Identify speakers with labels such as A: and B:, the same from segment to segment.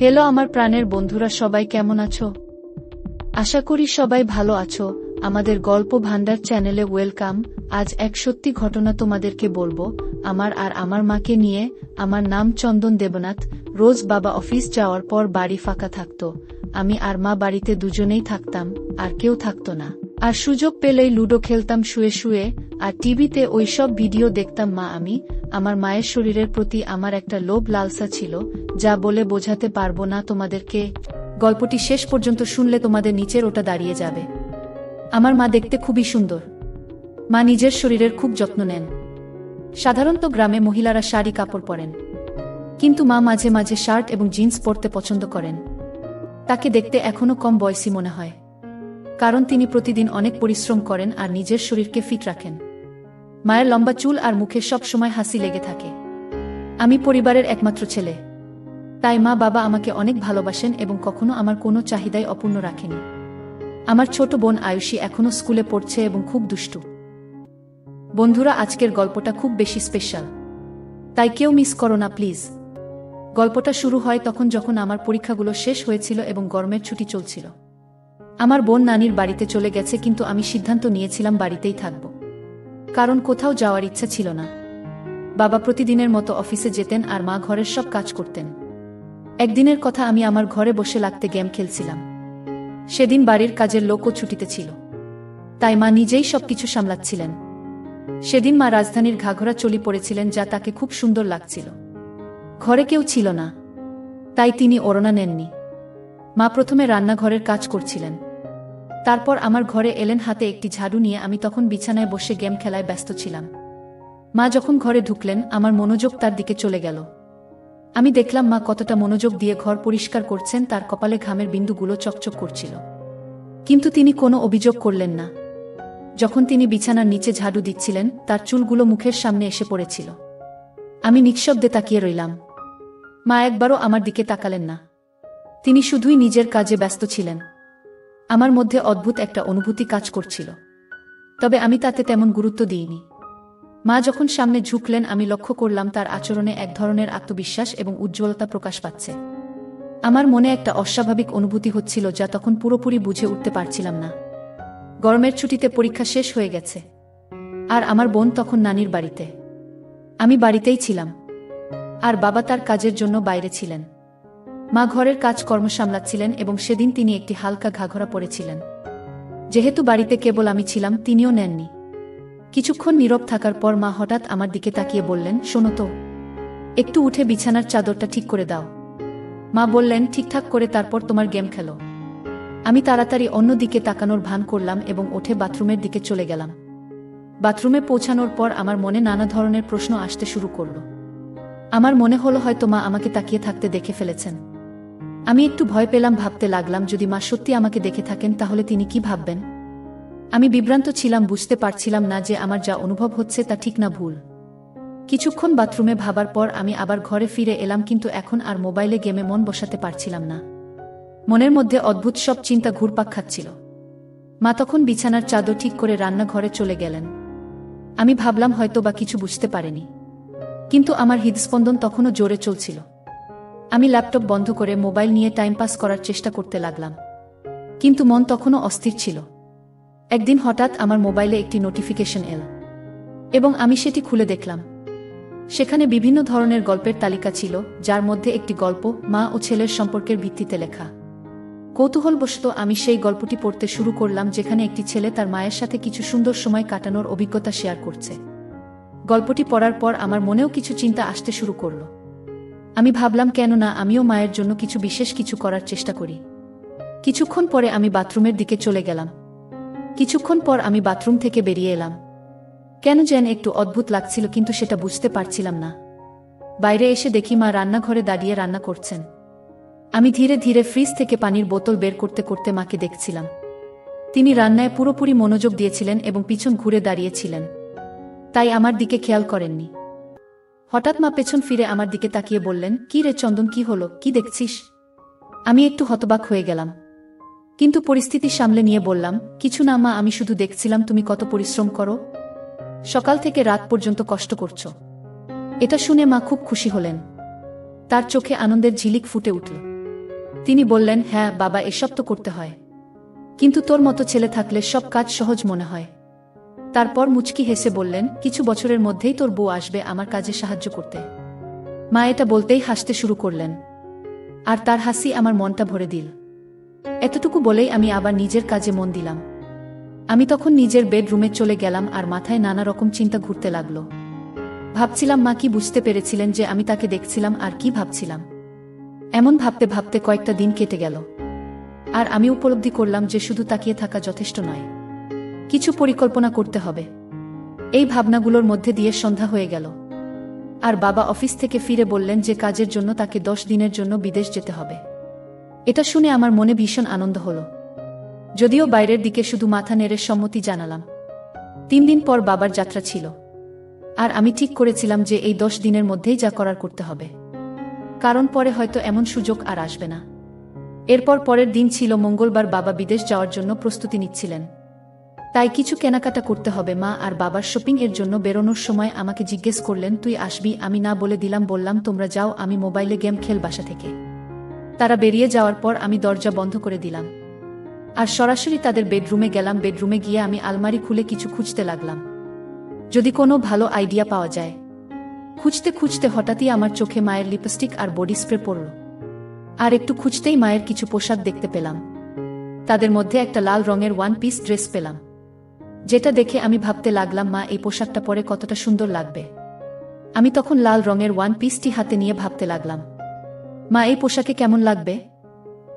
A: Hello আমার প্রাণের বন্ধুরা, সবাই কেমন আছো? আশা করি সবাই ভালো আছো। আমাদের গল্প ভান্ডার চ্যানেলে ওয়েলকাম। আজ এক সত্যি ঘটনা তোমাদেরকে বলব। আমার আর আমার মাকে নিয়ে আমার নাম চন্দন দেবনাথ। রোজ বাবা অফিস যাওয়ার পর বাড়ি ফাঁকা থাকতো। আমি আর মা বাড়িতে দুজনেই থাকতাম, আর কেউ থাকতো না। আর সুযোগ পেলেই লুডো খেলতাম শুয়ে শুয়ে, আর টিভিতে ওইসব ভিডিও দেখতাম মা আমি, আমার মায়ের শরীরের প্রতি আমার একটা লোভ লালসা ছিল, যা বলে বোঝাতে পারব না তোমাদেরকে। গল্পটি শেষ পর্যন্ত শুনলে তোমাদের নিচের ওটা দাঁড়িয়ে যাবে। আমার মা দেখতে খুবই সুন্দর। মা নিজের শরীরের খুব যত্ন নেন। সাধারণত গ্রামে মহিলারা শাড়ি কাপড় পরেন। কিন্তু মা মাঝে মাঝে শার্ট এবং জিন্স পরতে পছন্দ করেন। তাকে দেখতে এখনও কম বয়সী মনে হয়। কারণ তিনি প্রতিদিন অনেক পরিশ্রম করেন আর নিজের শরীরকে ফিট রাখেন। মায়ের লম্বা চুল আর মুখে সব সময় হাসি লেগে থাকে। আমি পরিবারের একমাত্র ছেলে। তাই মা বাবা আমাকে অনেক ভালোবাসেন এবং কখনো আমার কোনো চাহিদাই অপূর্ণ রাখেনি। আমার ছোট বোন আয়ুষী এখনও স্কুলে পড়ছে এবং খুব দুষ্টু। বন্ধুরা, আজকের গল্পটা খুব বেশি স্পেশাল। তাই কেউ মিস করো না, প্লিজ। গল্পটা শুরু হয় তখন যখন আমার পরীক্ষাগুলো শেষ হয়েছিল এবং গরমের ছুটি চলছিল। আমার বোন নানির বাড়িতে চলে গেছে কিন্তু আমি সিদ্ধান্ত নিয়েছিলাম বাড়িতেই থাকব। কারণ কোথাও যাওয়ার ইচ্ছা ছিল না। বাবা প্রতিদিনের মতো অফিসে যেতেন আর মা ঘরের সব কাজ করতেন। একদিনের কথা আমি আমার ঘরে বসে লাগতে গেম খেলছিলাম। সেদিন বাড়ির কাজের লোকও ছুটিতে ছিল। তাই মা নিজেই সবকিছু সামলাচ্ছিলেন। সেদিন মা রাজধানীর ঘাঘরা চলি পড়েছিলেন যা তাকে খুব সুন্দর লাগছিল। ঘরে কেউ ছিল না। তাই তিনি ওড়না নেননি। মা প্রথমে রান্নাঘরের কাজ করছিলেন। তারপর আমার ঘরে এলেন হাতে একটি ঝাড়ু নিয়ে আমি তখন বিছানায় বসে গেম খেলায় ব্যস্ত ছিলাম। মা যখন ঘরে ঢুকলেন, আমার মনোযোগ তার দিকে চলে গেল। আমি দেখলাম মা কতটা মনোযোগ দিয়ে ঘর পরিষ্কার করছেন, তার কপালে ঘামের বিন্দুগুলো চকচক করছিল। কিন্তু তিনি কোনো অভিযোগ করলেন না। যখন তিনি বিছানার নিচে ঝাড়ু দিচ্ছিলেন, তার চুলগুলো মুখের সামনে এসে পড়েছিল। আমি নিঃশব্দে তাকিয়ে রইলাম। মা একবারও আমার দিকে তাকালেন না। তিনি শুধুই নিজের কাজে ব্যস্ত ছিলেন। আমার মধ্যে অদ্ভুত একটা অনুভূতি কাজ করছিল। তবে আমি তাতে তেমন গুরুত্ব দিইনি। মা যখন সামনে ঝুঁকলেন, আমি লক্ষ্য করলাম তার আচরণে এক ধরনের আত্মবিশ্বাস এবং উজ্জ্বলতা প্রকাশ পাচ্ছে। আমার মনে একটা অস্বাভাবিক অনুভূতি হচ্ছিল যা তখন পুরোপুরি বুঝে উঠতে পারছিলাম না। গরমের ছুটিতে পরীক্ষা শেষ হয়ে গেছে, আর আমার বোন তখন নানির বাড়িতে। আমি বাড়িতেই ছিলাম, আর বাবা তার কাজের জন্য বাইরে ছিলেন। মা ঘরের কাজ কর্ম সামলাচ্ছিলেন এবং সেদিন তিনি একটি হালকা ঘাঘরা পড়েছিলেন যেহেতু বাড়িতে কেবল আমি ছিলাম, তিনিও নেননি। কিছুক্ষণ নীরব থাকার পর মা হঠাৎ আমার দিকে তাকিয়ে বললেন, শোনো তো, একটু উঠে বিছানার চাদরটা ঠিক করে দাও। মা বললেন, ঠিকঠাক করে তারপর তোমার গেম খেলো। আমি তাড়াতাড়ি অন্য দিকে তাকানোর ভান করলাম এবং উঠে বাথরুমের দিকে চলে গেলাম। বাথরুমে পৌঁছানোর পর আমার মনে নানা ধরনের প্রশ্ন আসতে শুরু করল। আমার মনে হলো হয়তো মা আমাকে তাকিয়ে থাকতে দেখে ফেলেছেন। আমি একটু ভয় পেলাম, ভাবতে লাগলাম, যদি মা সত্যি আমাকে দেখে থাকেন, তাহলে তিনি কি ভাববেন? আমি বিভ্রান্ত ছিলাম, বুঝতে পারছিলাম না যে আমার যা অনুভব হচ্ছে তা ঠিক না ভুল। কিছুক্ষণ বাথরুমে ভাবার পর আমি আবার ঘরে ফিরে এলাম, কিন্তু এখন আর মোবাইলে গেমে মন বসাতে পারছিলাম না। মনের মধ্যে অদ্ভুত সব চিন্তা ঘুরপাক খাচ্ছিল। মা তখন বিছানার চাদর ঠিক করে রান্নাঘরে চলে গেলেন। আমি ভাবলাম হয়তো বা কিছু বুঝতে পারেনি। কিন্তু আমার হৃদস্পন্দন তখনও জোরে চলছিল। আমি ল্যাপটপ বন্ধ করে মোবাইল নিয়ে টাইম পাস করার চেষ্টা করতে লাগলাম। কিন্তু মন তখনও অস্থির ছিল। একদিন হঠাৎ আমার মোবাইলে একটি নোটিফিকেশন এল এবং আমি সেটি খুলে দেখলাম। সেখানে বিভিন্ন ধরনের গল্পের তালিকা ছিল, যার মধ্যে একটি গল্প, মা ও ছেলের সম্পর্কের ভিত্তিতে লেখা। কৌতূহলবশত আমি সেই গল্পটি পড়তে শুরু করলাম, যেখানে একটি ছেলে তার মায়ের সাথে কিছু সুন্দর সময় কাটানোর অভিজ্ঞতা শেয়ার করছে। গল্পটি পড়ার পর আমার মনেও কিছু চিন্তা আসতে শুরু করল। আমি ভাবলাম কেন না আমিও মায়ের জন্য কিছু বিশেষ কিছু করার চেষ্টা করি। কিছুক্ষণ পরে আমি বাথরুমের দিকে চলে গেলাম। কিছুক্ষণ পর আমি বাথরুম থেকে বেরিয়ে এলাম। কেন যেন একটু অদ্ভুত লাগছিল, কিন্তু সেটা বুঝতে পারছিলাম না। বাইরে এসে দেখি মা রান্নাঘরে দাঁড়িয়ে রান্না করছেন। আমি ধীরে ধীরে ফ্রিজ থেকে পানির বোতল বের করতে করতে মাকে দেখছিলাম। তিনি রান্নায় পুরোপুরি মনোযোগ দিয়েছিলেন এবং পিছন ঘুরে দাঁড়িয়েছিলেন। তাই আমার দিকে খেয়াল করেননি। হঠাৎ মা পেছন ফিরে আমার দিকে তাকিয়ে বললেন, কি রে চন্দন, কি হলো? কি দেখছিস? আমি একটু হতবাক হয়ে গেলাম। কিন্তু পরিস্থিতি সামলে নিয়ে বললাম, কিছু না মা, আমি শুধু দেখছিলাম তুমি কত পরিশ্রম করো। সকাল থেকে রাত পর্যন্ত কষ্ট করছ। এটা শুনে মা খুব খুশি হলেন। তার চোখে আনন্দের ঝিলিক ফুটে উঠল। তিনি বললেন হ্যাঁ বাবা, এসব তো করতে হয়। কিন্তু তোর মতো ছেলে থাকলে সব কাজ সহজ মনে হয়। তারপর মুচকি হেসে বললেন, কিছু বছরের মধ্যেই তোর বউ আসবে আমার কাজে সাহায্য করতে। মা এটা বলতেই হাসতে শুরু করলেন। আর তার হাসি আমার মনটা ভরে দিল। এতটুকু বলেই আমি আবার নিজের কাজে মন দিলাম। আমি তখন নিজের বেডরুমে চলে গেলাম আর মাথায় নানা রকম চিন্তা ঘুরতে লাগল। ভাবছিলাম মা কি বুঝতে পেরেছিলেন যে আমি তাকে দেখছিলাম আর কি ভাবছিলাম। এমন ভাবতে ভাবতে কয়েকটা দিন কেটে গেল। আর আমি উপলব্ধি করলাম যে শুধু তাকিয়ে থাকা যথেষ্ট নয়। কিছু পরিকল্পনা করতে হবে। এই ভাবনাগুলোর মধ্যে দিয়ে সন্ধ্যা হয়ে গেল। আর বাবা অফিস থেকে ফিরে বললেন যে কাজের জন্য তাকে দশ দিনের জন্য বিদেশ যেতে হবে। এটা শুনে আমার মনে ভীষণ আনন্দ হল। যদিও বাইরের দিকে শুধু মাথা নেড়ে সম্মতি জানালাম। তিন দিন পর বাবার যাত্রা ছিল। আর আমি ঠিক করেছিলাম যে এই দশ দিনের মধ্যেই যা করার করতে হবে। কারণ পরে হয়তো এমন সুযোগ আর আসবে না। এরপর পরের দিন ছিল মঙ্গলবার বাবা বিদেশ যাওয়ার জন্য প্রস্তুতি নিচ্ছিলেন। তাই কিছু কেনাকাটা করতে হবে, মা, আর বাবার শপিং এর জন্য বেরোনোর সময় আমাকে জিজ্ঞেস করলেন, তুই আসবি? আমি না বলে দিলাম, বললাম, তোমরা যাও, আমি মোবাইলে গেম খেল বাসা থেকে। তারা বেরিয়ে যাওয়ার পর আমি দরজা বন্ধ করে দিলাম। আর সরাসরি তাদের বেডরুমে গেলাম, বেডরুমে গিয়ে আমি আলমারি খুলে কিছু খুঁজতে লাগলাম। যদি কোনো ভালো আইডিয়া পাওয়া যায়। খুঁজতে খুঁজতে হঠাৎই আমার চোখে মায়ের লিপস্টিক আর বডি স্প্রে পড়ল। আর একটু খুঁজতেই মায়ের কিছু পোশাক দেখতে পেলাম। তাদের মধ্যে একটা লাল রঙের ওয়ান পিস ড্রেস পেলাম। যেটা দেখে আমি ভাবতে লাগলাম, মা, এই পোশাকটা পরে কতটা সুন্দর লাগবে। আমি তখন লাল রঙের ওয়ান পিসটি হাতে নিয়ে ভাবতে লাগলাম, মা, এই পোশাকে কেমন লাগবে?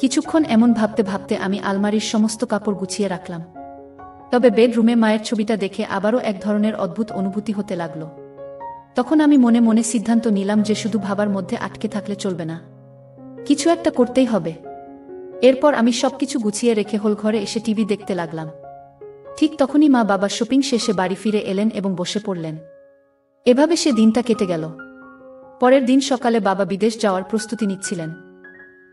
A: কিছুক্ষণ এমন ভাবতে ভাবতে আমি আলমারির সমস্ত কাপড় গুছিয়ে রাখলাম, তবে বেডরুমে মায়ের ছবিটা দেখে আবারও এক ধরনের অদ্ভুত অনুভূতি হতে লাগল। তখন আমি মনে মনে সিদ্ধান্ত নিলাম যে শুধু ভাবার মধ্যে আটকে থাকলে চলবে না, কিছু একটা করতেই হবে। এরপর আমি সবকিছু গুছিয়ে রেখে হোল ঘরে এসে টিভি দেখতে লাগলাম। ঠিক তখনই মা বাবা শপিং শেষে বাড়ি ফিরে এলেন এবং বসে পড়লেন। এভাবে সে দিনটা কেটে গেল। পরের দিন সকালে বাবা বিদেশ যাওয়ার প্রস্তুতি নিচ্ছিলেন।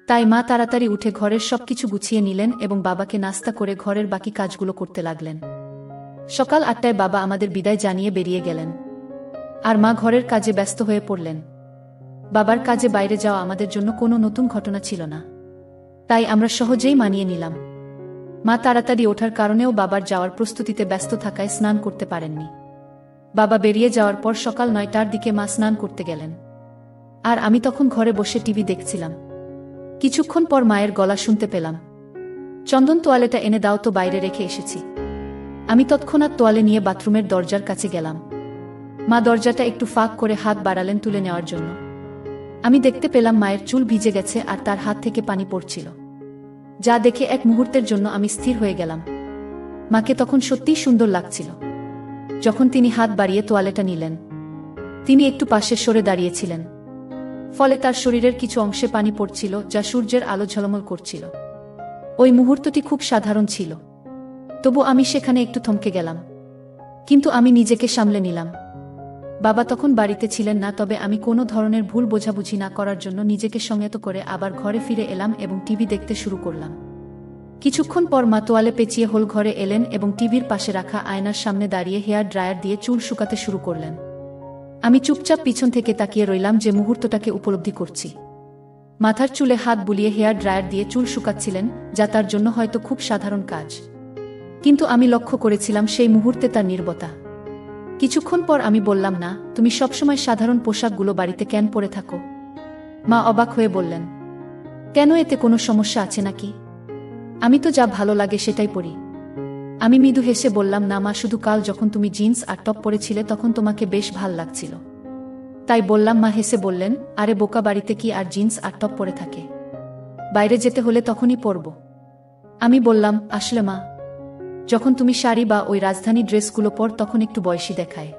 A: তাই মা তাড়াতাড়ি উঠে ঘরের সবকিছু গুছিয়ে নিলেন এবং বাবাকে নাস্তা করে ঘরের বাকি কাজগুলো করতে লাগলেন। সকাল আটটায় বাবা আমাদের বিদায় জানিয়ে বেরিয়ে গেলেন। আর মা ঘরের কাজে ব্যস্ত হয়ে পড়লেন। বাবার কাজে বাইরে যাওয়া আমাদের জন্য কোনো নতুন ঘটনা ছিল না। তাই আমরা সহজেই মানিয়ে নিলাম। মা তাড়াতাড়ি ওঠার কারণেও বাবার যাওয়ার প্রস্তুতিতে ব্যস্ত থাকায় স্নান করতে পারেননি। বাবা বেরিয়ে যাওয়ার পর সকাল নয়টার দিকে মা স্নান করতে গেলেন। আর আমি তখন ঘরে বসে টিভি দেখছিলাম। কিছুক্ষণ পর মায়ের গলা শুনতে পেলাম। চন্দন তোয়ালেটা এনে দাও তো বাইরে রেখে এসেছি। আমি তৎক্ষণাৎ তোয়ালে নিয়ে বাথরুমের দরজার কাছে গেলাম। মা দরজাটা একটু ফাঁক করে হাত বাড়ালেন তুলে নেওয়ার জন্য। আমি দেখতে পেলাম মায়ের চুল ভিজে গেছে আর তার হাত থেকে পানি পড়ছিল। যা দেখে এক মুহূর্তের জন্য আমি স্থির হয়ে গেলাম। মাকে তখন সত্যিই সুন্দর লাগছিল। যখন তিনি হাত বাড়িয়ে তোয়ালেটা নিলেন, তিনি একটু পাশে সরে দাঁড়িয়েছিলেন। ফলে তার শরীরের কিছু অংশে পানি পড়ছিল যা সূর্যের আলো ঝলমল করছিল। ওই মুহূর্তটি খুব সাধারণ ছিল। তবু আমি সেখানে একটু থমকে গেলাম। কিন্তু আমি নিজেকে সামলে নিলাম। বাবা তখন বাড়িতে ছিলেন না, তবে আমি কোনো ধরনের ভুল বোঝাবুঝি না করার জন্য নিজেকে সংযত করে আবার ঘরে ফিরে এলাম এবং টিভি দেখতে শুরু করলাম। কিছুক্ষণ পর মা তোয়ালে পেঁচিয়ে হোল ঘরে এলেন এবং টিভির পাশে রাখা আয়নার সামনে দাঁড়িয়ে হেয়ার ড্রায়ার দিয়ে চুল শুকাতে শুরু করলেন। আমি চুপচাপ পিছন থেকে তাকিয়ে রইলাম যে মুহূর্তটাকে উপলব্ধি করছি। মাথার চুলে হাত বুলিয়ে হেয়ার ড্রায়ার দিয়ে চুল শুকাচ্ছিলেন, যা তার জন্য হয়তো খুব সাধারণ কাজ। কিন্তু আমি লক্ষ্য করেছিলাম সেই মুহূর্তে তার নির্বতা। কিছুক্ষণ পর আমি বললাম, না, তুমি সবসময় সাধারণ পোশাকগুলো বাড়িতে কেন পরে থাকো? মা অবাক হয়ে বললেন, কেন এতে কোনো সমস্যা আছে নাকি? আমি তো যা ভালো লাগে সেটাই পরি। আমি মৃদু হেসে বললাম, না মা, শুধু কাল যখন তুমি জিন্স আর টপ পরেছিলে তখন তোমাকে বেশ ভালো লাগছিল। তাই বললাম, মা হেসে বললেন, আরে বোকা, বাড়িতে কি আর জিন্স আর টপ পরে থাকে? বাইরে যেতে হলে তখনই পরব। আমি বললাম, আসলে মা যখন তুমি শাড়ি বা ওই রাজধানী ড্রেসগুলো পর, তখন একটু বয়সী দেখায়।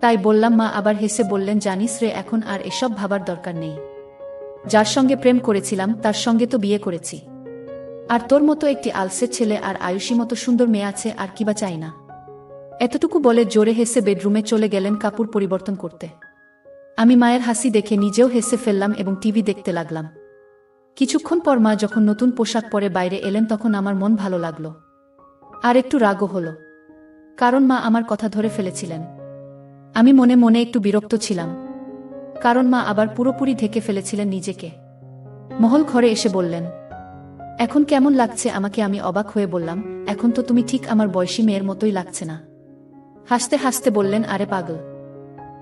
A: তাই বললাম, মা, আবার হেসে বললেন, জানিস রে, এখন আর এসব ভাবার দরকার নেই। যার সঙ্গে প্রেম করেছিলাম, তার সঙ্গে তো বিয়ে করেছি। আর তোর মতো একটি আলসের ছেলে আর আয়ুষী মতো সুন্দর মেয়ে আছে, আর কিবা চাই না? এতটুকু বলে জোরে হেসে বেডরুমে চলে গেলেন কাপড় পরিবর্তন করতে। আমি মায়ের হাসি দেখে নিজেও হেসে ফেললাম এবং টিভি দেখতে লাগলাম। কিছুক্ষণ পর মা যখন নতুন পোশাক পরে বাইরে এলেন, তখন আমার মন ভালো লাগল। আর একটু রাগও হল, কারণ মা আমার কথা ধরে ফেলেছিলেন। আমি মনে মনে একটু বিরক্ত ছিলাম, কারণ মা আবার পুরোপুরি ঢেকে ফেলেছিলেন নিজেকে। মহল ঘরে এসে বললেন, এখন কেমন লাগছে আমাকে? আমি অবাক হয়ে বললাম, এখন তো তুমি ঠিক আমার বয়সী মেয়ের মতোই লাগছে না। হাসতে হাসতে বললেন, আরে পাগল,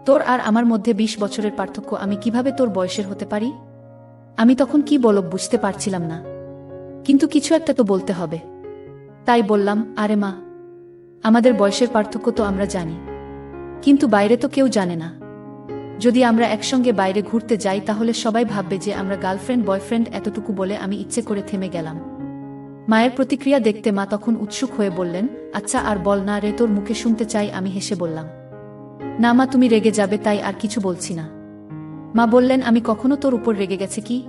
A: তোর আর আমার মধ্যে বিশ বছরের পার্থক্য, আমি কীভাবে তোর বয়সের হতে পারি? আমি তখন কি বলব বুঝতে পারছিলাম না, কিন্তু কিছু একটা তো বলতে হবে। তাই বললাম, আরে মা, আমাদের বয়সের পার্থক্য তো আমরা জানি। কিন্তু বাইরে তো কেউ জানে না। যদি আমরা একসঙ্গে বাইরে ঘুরতে যাই, তাহলে সবাই ভাববে যে আমরা গার্লফ্রেন্ড, বয়ফ্রেন্ড এতটুকু বলে আমি ইচ্ছে করে থেমে গেলাম। মায়ের প্রতিক্রিয়া দেখতে মা তখন উৎসুক হয়ে বললেন আচ্ছা আর বল না রে, তোর মুখে শুনতে চাই, আমি হেসে বললাম। না মা, তুমি রেগে যাবে, তাই আর কিছু বলছি না। মা বললেন, আমি কখনো তোর উপর রেগে গেছে কি?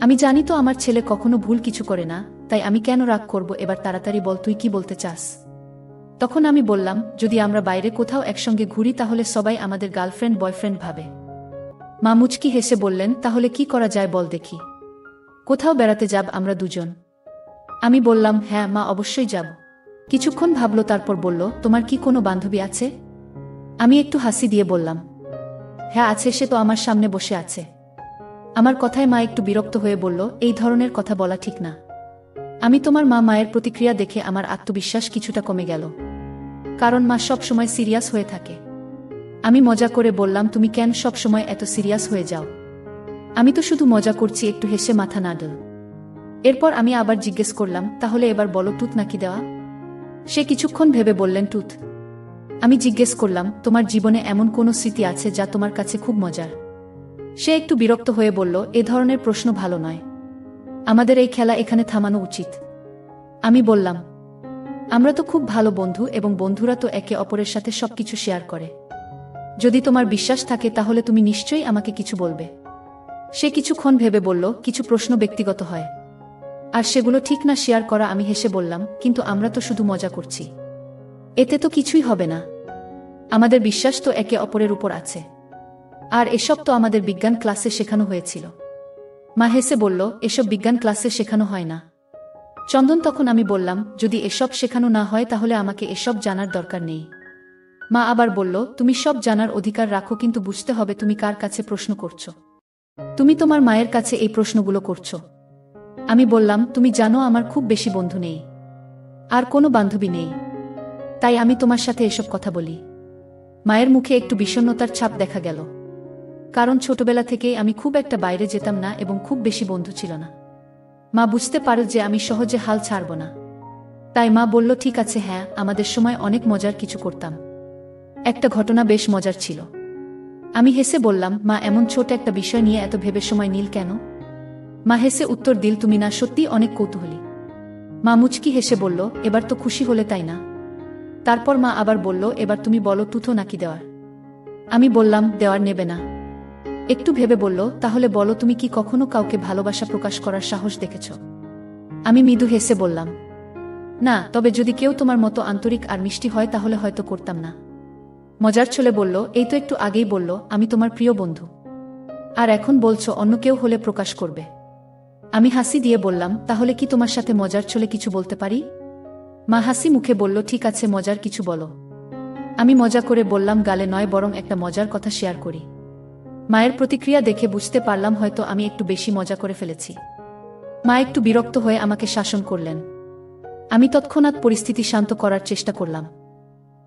A: আমি জানি তো আমার ছেলে কখনো ভুল কিছু করে না। তাই আমি কেন রাগ করব? এবার তাড়াতাড়ি বল, তুই কি বলতে চাস? তখন আমি বললাম, যদি আমরা বাইরে কোথাও একসঙ্গে ঘুরি তাহলে সবাই আমাদের গার্লফ্রেন্ড, বয়ফ্রেন্ড ভাবে। মা মুচকি হেসে বললেন, তাহলে কি করা যায় বল দেখি। কোথাও বেড়াতে যাব আমরা দুজন। আমি বললাম হ্যাঁ মা, অবশ্যই যাব। কিছুক্ষণ ভাবলো, তারপর বলল, তোমার কি কোনো বান্ধবী আছে? আমি একটু হাসি দিয়ে বললাম হ্যাঁ আছে, সে তো আমার সামনে বসে আছে। আমার কথায় মা একটু বিরক্ত হয়ে বলল, এই ধরনের কথা বলা ঠিক না। আমি তোমার মা মায়ের প্রতিক্রিয়া দেখে আমার আত্মবিশ্বাস কিছুটা কমে গেল। কারণ মা সব সময় সিরিয়াস হয়ে থাকে। আমি মজা করে বললাম, তুমি কেন সব সময় এত সিরিয়াস হয়ে যাও? আমি তো শুধু মজা করছি, একটু হেসে মাথা না ডল এরপর আমি আবার জিজ্ঞেস করলাম, তাহলে এবার বলো টুথ নাকি দেওয়া? সে কিছুক্ষণ ভেবে বললেন টুথ আমি জিজ্ঞেস করলাম, তোমার জীবনে এমন কোনো স্মৃতি আছে যা তোমার কাছে খুব মজার? সে একটু বিরক্ত হয়ে বলল, এ ধরনের প্রশ্ন ভালো নয়। আমাদের এই খেলা এখানে থামানো উচিত। আমি বললাম, আমরা তো খুব ভালো বন্ধু এবং বন্ধুরা তো একে অপরের সাথে সবকিছু শেয়ার করে। যদি তোমার বিশ্বাস থাকে, তাহলে তুমি নিশ্চয়ই আমাকে কিছু বলবে। সে কিছুক্ষণ ভেবে বলল, কিছু প্রশ্ন ব্যক্তিগত হয়। আর সেগুলো ঠিক না শেয়ার করা আমি হেসে বললাম, কিন্তু আমরা তো শুধু মজা করছি। এতে তো কিছুই হবে না। আমাদের বিশ্বাস তো একে অপরের উপর আছে। আর এসব তো আমাদের বিজ্ঞান ক্লাসে শেখানো হয়েছিল। মা হেসে বলল, এসব বিজ্ঞান ক্লাসে শেখানো হয় না। চন্দন তখন আমি বললাম, যদি এসব শেখানো না হয়, তাহলে আমাকে এসব জানার দরকার নেই। মা আবার বলল, তুমি সব জানার অধিকার রাখো, কিন্তু বুঝতে হবে তুমি কার কাছে প্রশ্ন করছ। তুমি তোমার মায়ের কাছে এই প্রশ্নগুলো করছ। আমি বললাম, তুমি জানো আমার খুব বেশি বন্ধু নেই। আর কোনো বান্ধবী নেই। তাই আমি তোমার সাথে এসব কথা বলি। মায়ের মুখে একটু বিষণ্ণতার ছাপ দেখা গেল। কারণ ছোটবেলা থেকেই আমি খুব একটা বাইরে যেতাম না এবং খুব বেশি বন্ধু ছিল না। মা বুঝতে পারো যে আমি সহজে হাল ছাড়ব না। তাই মা বলল, ঠিক আছে হ্যাঁ আমাদের সময় অনেক মজার কিছু করতাম। একটা ঘটনা বেশ মজার ছিল। আমি হেসে বললাম, মা, এমন ছোট একটা বিষয় নিয়ে এত ভেবে সময় নীল কেন? মা হেসে উত্তর দিল, তুমি না সত্যি অনেক কৌতূহলী। মা মুচকি হেসে বলল, এবার তো খুশি হলে তাই না? তারপর মা আবার বলল, এবার তুমি বলো টুথো নাকি দেওয়ার? আমি বললাম, দেওয়ার নেবে না। একটু ভেবে বলল, তাহলে বলো তুমি কি কখনো কাউকে ভালোবাসা প্রকাশ করার সাহস দেখেছ? আমি মৃদু হেসে বললাম, না, তবে যদি কেউ তোমার মতো আন্তরিক আর মিষ্টি হয়, তাহলে হয়তো করতাম না। মজার ছলে বলল, এই তো একটু আগেই বলল, আমি তোমার প্রিয় বন্ধু। আর এখন বলছো, অন্য কেউ হলে প্রকাশ করবে। আমি হাসি দিয়ে বললাম, তাহলে কি তোমার সাথে মজার ছলে কিছু বলতে পারি? মা হাসি মুখে বলল, ঠিক আছে, মজার কিছু বলো। আমি মজা করে বললাম, গালে নয়, বরং একটা মজার কথা শেয়ার করি। মায়ের প্রতিক্রিয়া দেখে বুঝতে পারলাম হয়তো আমি একটু বেশি মজা করে ফেলেছি। মা একটু বিরক্ত হয়ে আমাকে শাসন করলেন। আমি তৎক্ষণাৎ পরিস্থিতি শান্ত করার চেষ্টা করলাম।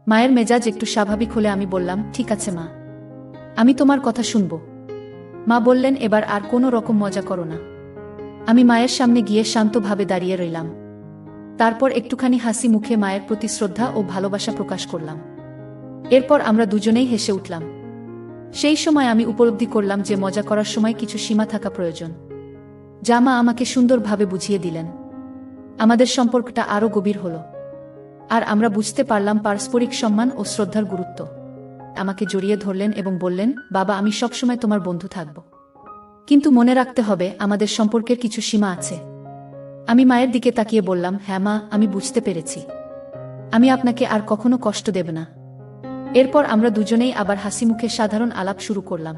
A: মায়ের মেজাজ একটু স্বাভাবিক হলে আমি বললাম, ঠিক আছে মা। আমি তোমার কথা শুনব। মা বললেন, এবার আর কোনো রকম মজা করো না। আমি মায়ের সামনে গিয়ে শান্তভাবে দাঁড়িয়ে রইলাম। তারপর একটুখানি হাসি মুখে মায়ের প্রতি শ্রদ্ধা ও ভালোবাসা প্রকাশ করলাম। এরপর আমরা দুজনেই হেসে উঠলাম। সেই সময় আমি উপলব্ধি করলাম যে মজা করার সময় কিছু সীমা থাকা প্রয়োজন। জামা আমাকে সুন্দরভাবে বুঝিয়ে দিলেন। আমাদের সম্পর্কটা আরও গভীর হল। আর আমরা বুঝতে পারলাম পারস্পরিক সম্মান ও শ্রদ্ধার গুরুত্ব। আমাকে জড়িয়ে ধরলেন এবং বললেন, বাবা, আমি সবসময় তোমার বন্ধু থাকব। কিন্তু মনে রাখতে হবে, আমাদের সম্পর্কের কিছু সীমা আছে। আমি মায়ের দিকে তাকিয়ে বললাম হ্যাঁ মা, আমি বুঝতে পেরেছি। আমি আপনাকে আর কখনো কষ্ট দেব না। এরপর আমরা দুজনেই আবার হাসি মুখে সাধারণ আলাপ শুরু করলাম।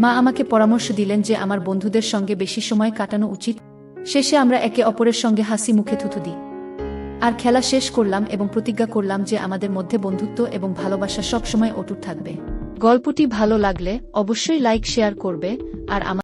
A: মা আমাকে পরামর্শ দিলেন যে আমার বন্ধুদের সঙ্গে বেশি সময় কাটানো উচিত। শেষে আমরা একে অপরের সঙ্গে হাসি মুখে থুতু দিই। আর খেলা শেষ করলাম এবং প্রতিজ্ঞা করলাম যে আমাদের মধ্যে বন্ধুত্ব এবং ভালোবাসা সবসময় অটুট থাকবে। গল্পটি ভালো লাগলে অবশ্যই লাইক, শেয়ার করবে, আর আমার